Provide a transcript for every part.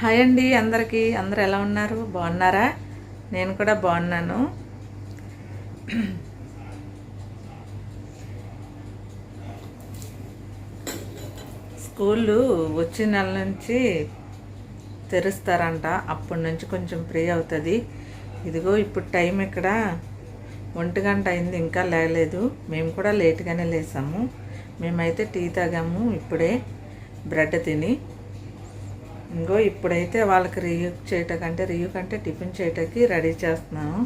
Hi అండి అందరికీ. అందరు ఎలా ఉన్నారు? బాగున్నారా? నేను కూడా బాగున్నాను. స్కూళ్ళు వచ్చే నెల నుంచి తెరుస్తారంట. అప్పటి నుంచి కొంచెం ఫ్రీ అవుతుంది. ఇదిగో ఇప్పుడు టైం ఇక్కడ ఒంటి గంట అయింది ఇంకా లేలేదు. మేము కూడా లేట్గానే లేసాము. మేమైతే టీ తాగాము ఇప్పుడే బ్రెడ్ తిని. ఇంకో ఇప్పుడైతే వాళ్ళకి రివ్యూ చేయటకంటే రివ్యూ కంటే టిఫిన్ చేయటానికి రెడీ చేస్తున్నాను.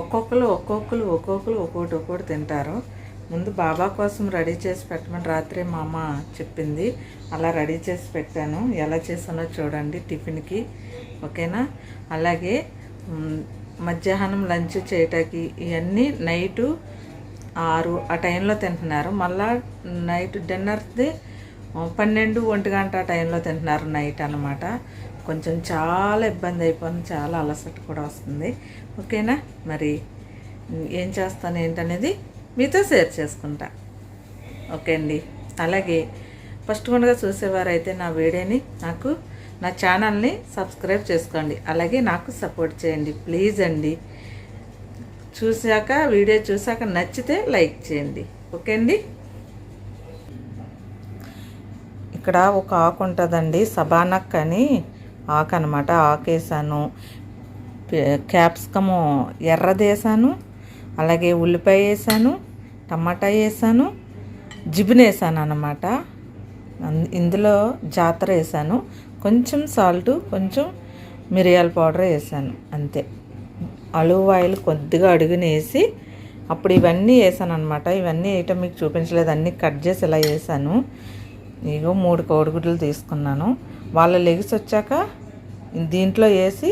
ఒక్కొక్కరు ఒక్కొక్కరు ఒక్కొక్కరు ఒక్కొక్కటి ఒక్కొక్కటి తింటారు. ముందు బాబా కోసం రెడీ చేసి పెట్టమని రాత్రి మా అమ్మ చెప్పింది. అలా రెడీ చేసి పెట్టాను. ఎలా చేసానో చూడండి టిఫిన్కి. ఓకేనా? అలాగే మధ్యాహ్నం లంచ్ చేయటానికి ఇవన్నీ నైటు ఆరు ఆ టైంలో తింటున్నారు. మళ్ళా నైట్ డిన్నర్ది పన్నెండు ఒంటి గంట టైంలో తింటున్నారు నైట్ అనమాట కొంచెం చాలా ఇబ్బంది అయిపోయింది చాలా అలసట కూడా వస్తుంది. ఓకేనా? మరి ఏం చేస్తాను ఏంటనేది మీతో షేర్ చేసుకుంటా. ఓకే అండి. అలాగే ఫస్ట్ ముందుగా చూసేవారైతే నా వీడియోని నాకు నా ఛానల్ని సబ్స్క్రైబ్ చేసుకోండి. అలాగే నాకు సపోర్ట్ చేయండి. ప్లీజ్ అండి. చూశాక వీడియో చూశాక నచ్చితే లైక్ చేయండి. ఓకే అండి? ఇక్కడ ఒక ఆకు ఉంటుందండి సబానక్ అని ఆకు అనమాట ఆకేసాను క్యాప్సికము ఎర్రది అలాగే ఉల్లిపాయ వేసాను టమాటా వేసాను జిబిన్ వేసాను అనమాట ఇందులో జాతర వేసాను కొంచెం సాల్ట్ కొంచెం మిరియాల పౌడర్ వేసాను అంతే. అలువ ఆయిల్ కొద్దిగా అడుగున వేసి అప్పుడు ఇవన్నీ వేసాను అనమాట ఇవన్నీ వేయటం మీకు చూపించలేదు అన్నీ కట్ చేసి ఇలా వేసాను. ఇగో మూడు కోడిగుడ్లు తీసుకున్నాను. వాళ్ళ లెగిసి వచ్చాక దీంట్లో వేసి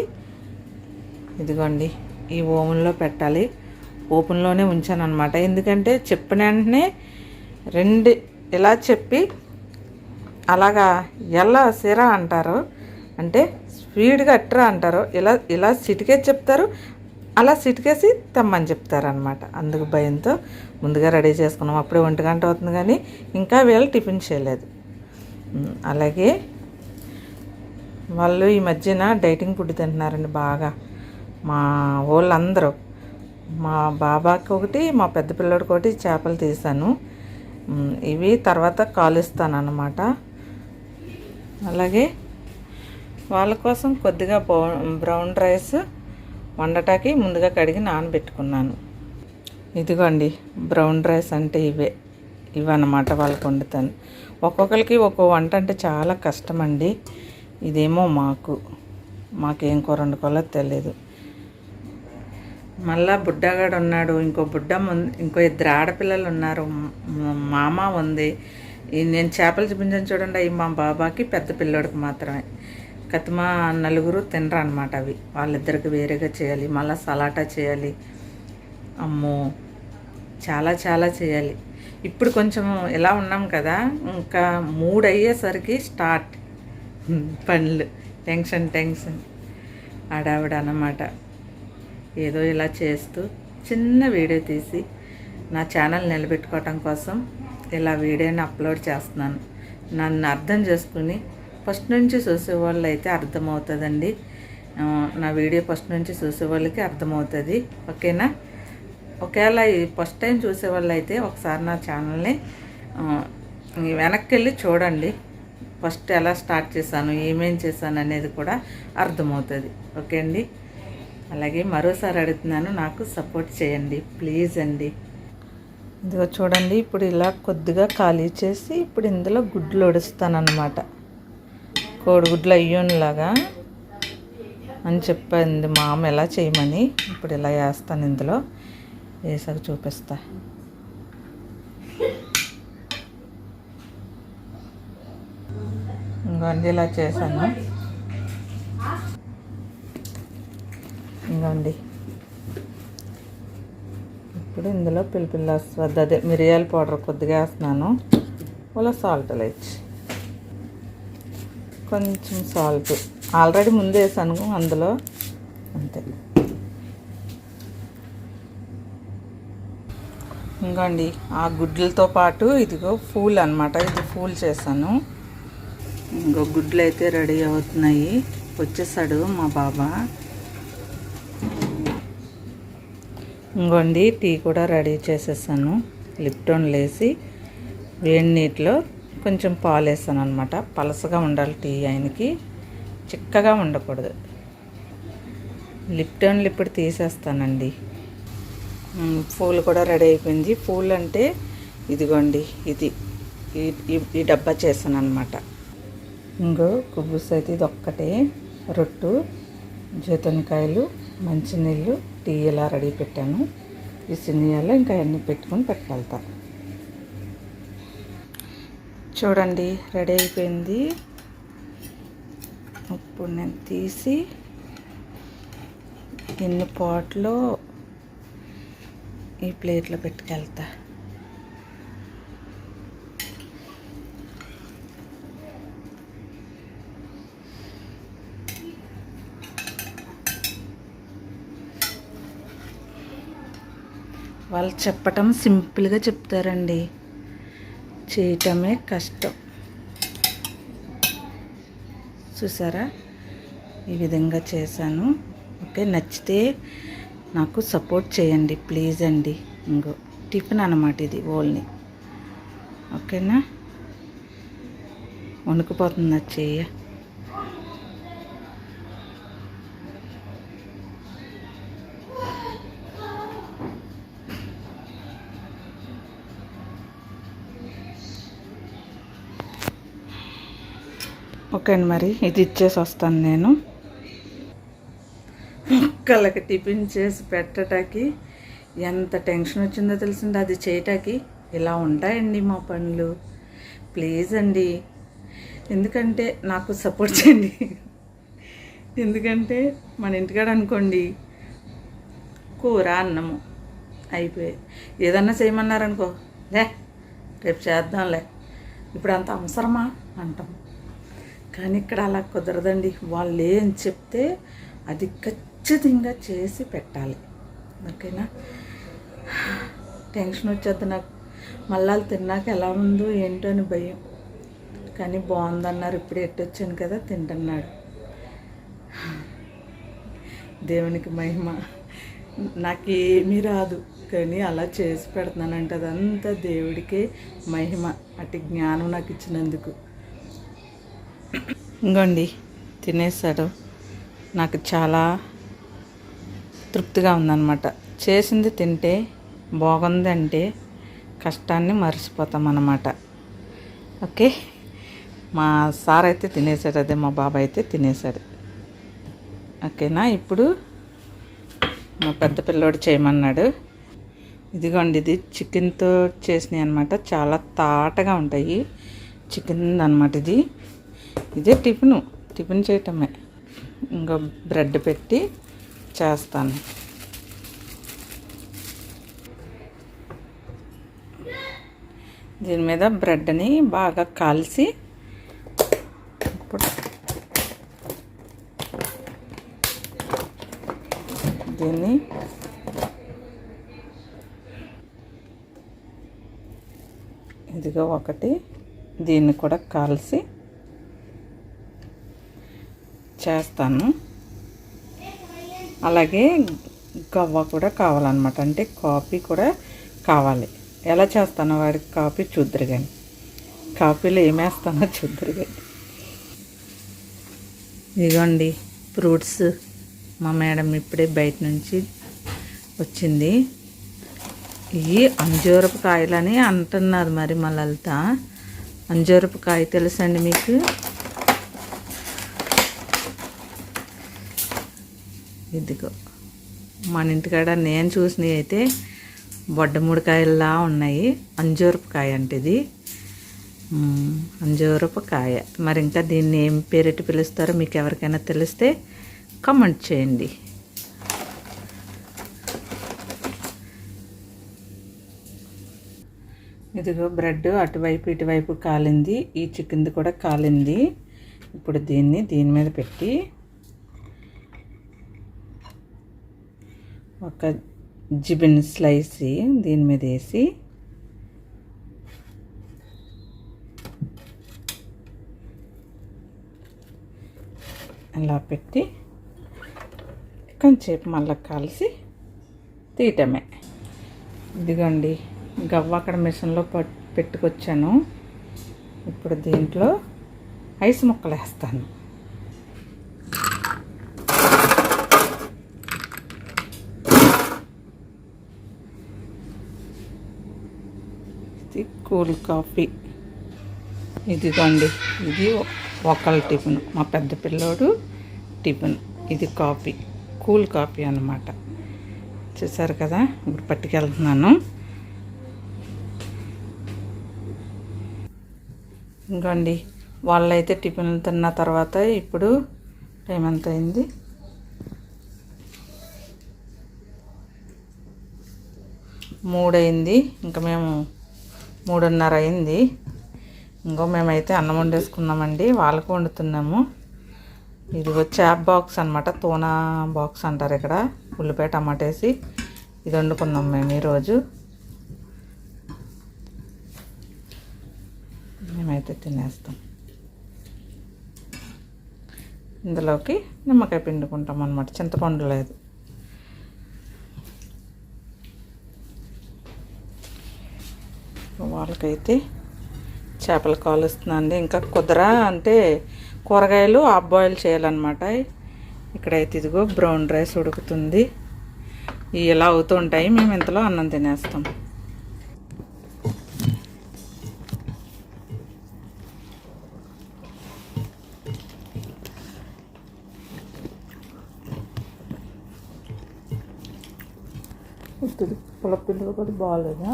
ఇదిగోండి ఈ ఓవెన్లో పెట్టాలి. ఓపెన్లోనే ఉంచాను అనమాట ఎందుకంటే చెప్పిన వెంటనే రెండు ఇలా చెప్పి అలాగా ఎలా సిరా అంటారు అంటే స్పీడ్గా అట్రా అంటారు ఇలా ఇలా సిటికేసి చెప్తారు అలా సిటికేసి తెమ్మని చెప్తారనమాట అందుకు భయంతో ముందుగా రెడీ చేసుకున్నాం. అప్పుడే ఒంటి గంట అవుతుంది కానీ ఇంకా వీళ్ళు టిఫిన్ చేయలేదు. అలాగే వాళ్ళు ఈ మధ్యన డైటింగ్ ఫుడ్ తింటున్నారండి బాగా. మా వాళ్ళందరూ. మా బాబాకి ఒకటి మా పెద్ద పిల్లడికి ఒకటి చేపలు తీసాను. ఇవి తర్వాత కాలుస్తాను అన్నమాట అలాగే వాళ్ళ కోసం కొద్దిగా బౌ- బ్రౌన్ రైస్ వండటానికి ముందుగా కడిగి నానబెట్టుకున్నాను. ఇదిగోండి బ్రౌన్ రైస్ అంటే ఇవే. ఇవన్నమాట వాళ్ళకి వండుతాను. ఒక్కొక్కరికి ఒక్కో వంట అంటే చాలా కష్టం అండి ఇదేమో మాకు. మాకేం కూర వండుకోవాలో తెలియదు మళ్ళా బుడ్డగాడు ఉన్నాడు. ఇంకో బుడ్డ ఇంకో ఇద్దరు ఆడపిల్లలు ఉన్నారు. మామ ఉంది. ఈ నేను చేపలు చూపించాను చూడండి. అవి మా బాబాకి పెద్ద పిల్లోడికి మాత్రమే. కతిమా నలుగురు తినరు అనమాట అవి. వాళ్ళిద్దరికి వేరేగా చేయాలి. మళ్ళీ సలాటా చేయాలి. అమ్మో! చాలా చాలా చేయాలి. ఇప్పుడు కొంచెం ఇలా ఉన్నాం కదా ఇంకా మూడు అయ్యేసరికి స్టార్ట్ పనులు టెన్షన్ టెన్షన్. ఆడావిడ అన్నమాట. ఏదో ఇలా చేస్తూ చిన్న వీడియో తీసి నా ఛానల్ నిలబెట్టుకోవటం కోసం ఇలా వీడియోని అప్లోడ్ చేస్తున్నాను. నన్ను అర్థం చేసుకుని ఫస్ట్ నుంచి చూసేవాళ్ళు అయితే అర్థమవుతుందండి. నా వీడియో ఫస్ట్ నుంచి చూసే వాళ్ళకి అర్థమవుతుంది. ఓకేనా? ఒకవేళ ఈ ఫస్ట్ టైం చూసే వాళ్ళు అయితే ఒకసారి నా ఛానల్ని వెనక్కి వెళ్ళి చూడండి. ఫస్ట్ ఎలా స్టార్ట్ చేశాను ఏమేం చేశాను అనేది కూడా అర్థమవుతుంది. ఓకే అండి? అలాగే మరోసారి అడుగుతున్నాను నాకు సపోర్ట్ చేయండి ప్లీజ్ అండి. ఇదిగో చూడండి ఇప్పుడు ఇలా కొద్దిగా ఖాళీ చేసి ఇప్పుడు ఇందులో గుడ్లు వడుస్తానన్నమాట కోడిగుడ్లు అయ్యోనిలాగా అని చెప్పింది మా అమ్మ ఎలా చేయమని. ఇప్పుడు ఇలా వేస్తాను ఇందులో. వేసాక చూపిస్తా. ఇంకోండి ఇలా చేశాను. ఇంకోండి ఇప్పుడు ఇందులో పిలిపిల్ల వద్ద. అదే మిరియాల పౌడర్ కొద్దిగా వేస్తున్నాను. ఇలా సాల్ట్ లేచి కొంచెం సాల్ట్. ఆల్రెడీ ముందు వేసాను అందులో. అంతే. ఇంకోండి ఆ గుడ్లతో పాటు ఇదిగో ఫూల్ అనమాట ఇది ఫూల్ చేశాను. ఇంకో గుడ్లు అయితే రెడీ అవుతున్నాయి. వచ్చేసాడు మా బాబా. ఇంకోండి టీ కూడా రెడీ చేసేసాను. లిప్టోన్ లేసి వేడి నీటిలో కొంచెం పాలు వేసాను అనమాట పలసగా ఉండాలి టీ ఆయనకి. చిక్కగా ఉండకూడదు. లిప్టోన్లు ఇప్పుడు తీసేస్తానండి. పూలు కూడా రెడీ అయిపోయింది. పూలు అంటే ఇదిగోండి ఇది. ఈ- ఈ- డబ్బా చేశాను అనమాట ఇంకో కుబ్బుస్ అయితే ఇది ఒక్కటే రొట్టు జీతనకాయలు మంచినీళ్ళు టీ ఇలా రెడీ పెట్టాను. ఈ సినియాలో ఇంకా అన్నీ పెట్టుకొని పెట్టుకెళ్తా. చూడండి రెడీ అయిపోయింది. ఇప్పుడు నేను తీసి ఎన్ని పాట్లో ఈ ప్లేట్లో పెట్టుకెళ్తా. వాళ్ళు చెప్పటం సింపుల్గా చెప్తారండి. చేయటమే కష్టం. చూసారా? ఈ విధంగా చేశాను. ఓకే నచ్చితే నాకు సపోర్ట్ చేయండి ప్లీజ్ అండి. ఇంకో టిఫిన్ అనమాట ఇది ఓల్ని. ఓకేనా? వణుకుపోతుంది అది చెయ్య ఓకే అండి మరి ఇది ఇచ్చేసి వస్తాను నేను. కుక్కలకి టిఫిన్ చేసి పెట్టటానికి ఎంత టెన్షన్ వచ్చిందో తెలిసింది. అది చేయటానికి ఇలా ఉంటాయండి మా పనులు. ప్లీజ్ అండి. ఎందుకంటే నాకు సపోర్ట్ చేయండి. ఎందుకంటే మన ఇంటికాడ అనుకోండి కూర అన్నము అయిపోయి ఏదన్నా చేయమన్నారనుకో లే రేపు చేద్దాంలే. ఇప్పుడు అంత అవసరమా? అంటాం. కానీ ఇక్కడ అలా కుదరదండి. వాళ్ళు ఏం చెప్తే అది ఖచ్చితంగా చేసి పెట్టాలి. ఓకేనా? టెన్షన్ వచ్చేది నాకు. మళ్ళీ తిన్నాక ఎలా ఉందో ఏంటో అని భయం. కానీ బాగుందన్నారు ఇప్పుడు ఎట్టొచ్చాను కదా తింటున్నాడు. దేవునికి మహిమ. నాకేమీ రాదు కానీ అలా చేసి పెడుతున్నానంటే అదంతా దేవుడికే మహిమ అటు జ్ఞానం నాకు ఇచ్చినందుకు. ఇంకోండి తినేసాడు నాకు చాలా తృప్తిగా ఉందన్నమాట. చేసింది తింటే బాగుంది అంటే కష్టాన్ని మర్చిపోతాం అన్నమాట ఓకే? మా సార్ అయితే తినేశాడు అదే మా బాబాయ్ అయితే తినేసాడు. ఓకేనా? ఇప్పుడు మా పెద్ద పిల్లోడు చేయమన్నాడు. ఇదిగోండి ఇది చికెన్తో చేసినాయి అనమాట చాలా తాటగా ఉంటాయి. చికెన్ అనమాట ఇది. ఇదే టిఫిను. టిఫిన్ చేయటమే. ఇంకా బ్రెడ్ పెట్టి చేస్తాను. దీని మీద బ్రెడ్ని బాగా కాల్చి ఇప్పుడు దీన్ని ఇదిగో ఒకటి దీన్ని కూడా కాల్చి చేస్తాను. అలాగే గవ్వ కూడా కావాలన్నమాట. అంటే కాఫీ కూడా కావాలి. ఎలా చేస్తానో వాడికి కాఫీ చూద్దరు కానీ కాఫీలో ఏమేస్తానో చూద్దరు కానీ ఇదిగోండి ఫ్రూట్స్ మా మేడం ఇప్పుడే బయట నుంచి వచ్చింది. ఇవి అంజూరపు కాయలని అంటున్నారు మరి మా లలిత. అంజూరపు కాయ తెలుసండి మీకు? ఇదిగో. మన ఇంటికాడ నేను చూసినవి అయితే బొడ్డముడికాయల్లా ఉన్నాయి. అంజూరపు కాయ అంటే ఇది. మ్మ్, అంజూరపు కాయ మరి ఇంకా దీన్ని ఏం పేరెట్టి పిలుస్తారో మీకు ఎవరికైనా తెలిస్తే కమెంట్ చేయండి. ఇదిగో బ్రెడ్ అటువైపు ఇటువైపు కాలింది. ఈ చికెన్ది కూడా కాలింది. ఇప్పుడు దీన్ని దీని మీద పెట్టి ఒక జిబిన్ స్లైస్ దీని మీద వేసి అలా పెట్టి కొంచెంసేపు మళ్ళీ కలిసి తీయటమే. ఇదిగోండి గవ్వ అక్కడ మిషన్లో పెట్టుకొచ్చాను. ఇప్పుడు దీంట్లో ఐస్ ముక్కలు వేస్తాను ఇది కూల్ కాఫీ. ఇదిగోండి ఇది ఒకళ్ళ టిఫిన్. మా పెద్ద పిల్లోడు టిఫిన్. ఇది కాఫీ. కూల్ కాఫీ అన్నమాట. చూసారు కదా? ఇప్పుడు పట్టుకెళ్తున్నాను. ఇంకోండి. వాళ్ళైతే టిఫిన్లు తిన్న తర్వాత ఇప్పుడు టైం ఎంత అయింది మూడైంది ఇంకా మేము మూడున్నర అయింది. ఇంకో మేమైతే అన్నం వండేసుకున్నామండి. వాళ్ళకు వండుతున్నాము. ఇది చాప్ బాక్స్ అనమాట తోనా బాక్స్ అంటారు ఇక్కడ. ఉల్లిపాయ టమాటేసి ఇది వండుకున్నాం మేము ఈరోజు. మేమైతే తినేస్తాం. ఇందులోకి నిమ్మకాయ పిండుకుంటాం అనమాట చింతపండు లేదు. వాళ్ళకైతే చేపలు కాలుస్తుందండి. ఇంకా కుదర అంటే కూరగాయలు ఆఫ్ బాయిల్ చేయాలన్నమాట. ఇక్కడైతే ఇదిగో బ్రౌన్ రైస్ ఉడుకుతుంది. ఇవి ఇలా అవుతుంటాయి మేము ఇంతలో అన్నం తినేస్తాం. పులపిల్లు కూడా బాగాలేదా?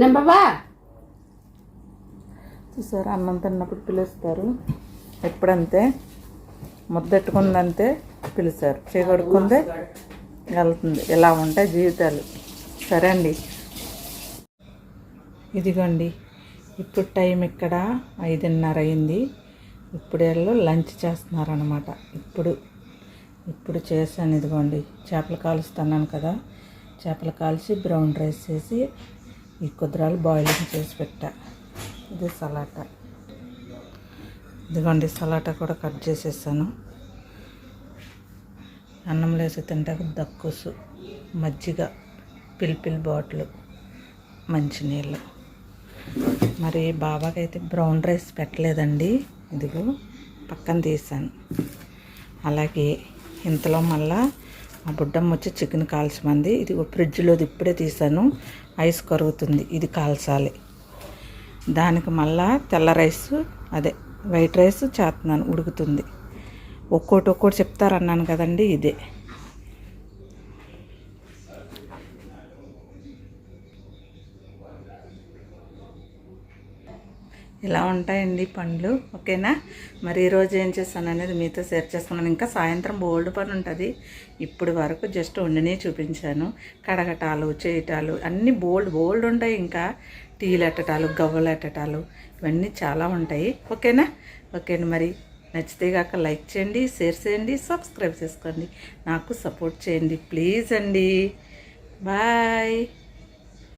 నెంబవా? చూసారు అన్నం తిన్నప్పుడు పిలుస్తారు. ఎప్పుడంతే? ముద్దెట్టుకుందంతే పిలిచారు చేయగడుకుందే వెళ్తుంది. ఇలా ఉంటాయి జీవితాలు. సరే అండి. ఇదిగోండి. ఇప్పుడు టైం ఇక్కడ ఐదున్నర అయింది. ఇప్పుడు వీళ్ళు లంచ్ చేస్తున్నారనమాట ఇప్పుడు ఇప్పుడు చేశాను ఇదిగోండి. చేపలు కాలుస్తున్నాను కదా. చేపలు కాల్చి బ్రౌన్ రైస్ చేసి ఈ కుదరాలు బాయిలింగ్ చేసి పెట్టా. ఇది సలాటా. ఇదిగోండి సలాటా కూడా కట్ చేసేసాను. అన్నం లేసి తింటాక దక్కుసు. మజ్జిగ పిల్పిల్ బాటిల్ మంచినీళ్ళు. మరి బాబాకైతే బ్రౌన్ రైస్ పెట్టలేదండి. ఇదిగో పక్కన తీసాను. అలాగే ఇంతలో మళ్ళా ఆ బుడ్డమ్మ వచ్చి చికెన్ కాల్చమంది. ఇది ఫ్రిడ్జ్లోది ఇప్పుడే తీసాను ఐస్ కరుగుతుంది. ఇది కాల్చాలి. దానికి మళ్ళా తెల్ల రైస్ అదే వైట్ రైస్ చేస్తున్నాను ఉడుకుతుంది. ఒక్కోటి ఒక్కోటి చెప్తారన్నాను కదండి ఇదే. ఇలా ఉంటాయండి పండ్లు ఓకేనా? మరి ఈరోజు ఏం చేస్తాను అనేది మీతో షేర్ చేసుకున్నాను. ఇంకా సాయంత్రం బోల్డ్ పని ఉంటుంది. ఇప్పుడు వరకు జస్ట్ వండినే చూపించాను. కడగటాలు చేయటాలు అన్నీ బోల్డ్ బోల్డ్ ఉంటాయి ఇంకా. టీలు ఎట్టటాలు గవ్వలు ఎట్టటాలు ఇవన్నీ చాలా ఉంటాయి. ఓకేనా? ఓకే అండి మరి. నచ్చితే కాక లైక్ చేయండి షేర్ చేయండి సబ్స్క్రైబ్ చేసుకోండి. నాకు సపోర్ట్ చేయండి ప్లీజ్ అండి. బాయ్.